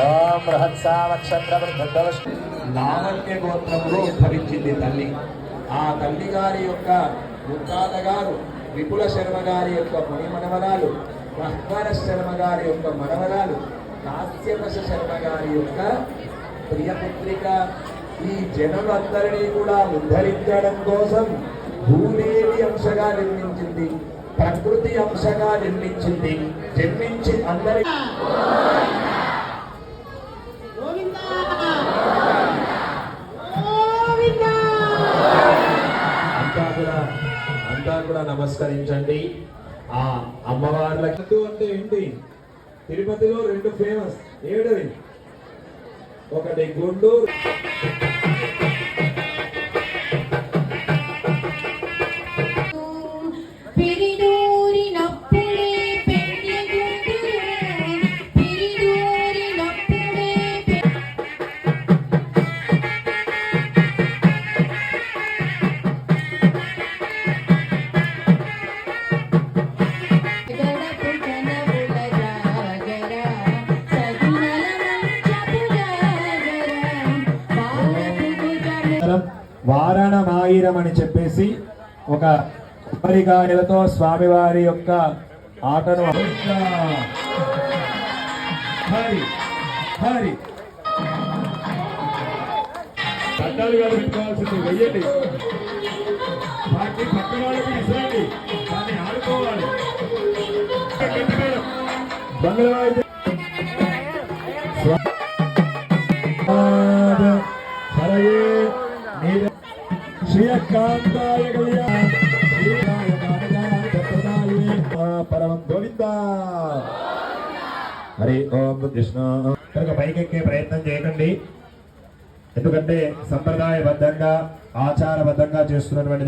ఓం బృహత్సావక్షత్ర లావణ్య గోత్రంలో ఉద్భవించింది తల్లి. ఆ తల్లి గారి యొక్క ముత్తాత గారు విపుల శర్మ గారి యొక్క మణిమనవరాలు మహ్వర శర్మ గారి యొక్క మనవరాలు కాశ్యపశ శర్మ గారి యొక్క ప్రియపుత్రిక. ఈ జనులందరినీ కూడా ఉద్ధరించడం కోసం భూదేవి అంశగా నిర్మించింది ప్రకృతి అంశగా నిర్మించింది జన్మించి అందరి గోవిందా గోవిందా అంతా కూడా నమస్కరించండి. ఆ అమ్మవార్లకి అంటే ఏంటి? తిరుపతిలో రెండు ఫేమస్ ఏడవి ఒకటి గుండూరు వారణమాయిరం అని చెప్పేసి ఒక కొబ్బరికాయలతో స్వామివారి యొక్క ఆటను హరి హరి. పట్టాలు గారు పెట్టుకోవాల్సింది వెయ్యండి. వాటిని పక్క వాళ్ళకి ఇసరండి. దాన్ని ఆడుకోవాలి. గట్టి శ్రీయకాంతాయ పరమం గోవింద. హరి ఓం కృష్ణ. కనుక పైకెక్కే ప్రయత్నం చేయకండి. ఎందుకంటే సంప్రదాయబద్ధంగా ఆచారబద్ధంగా చేస్తున్నటువంటి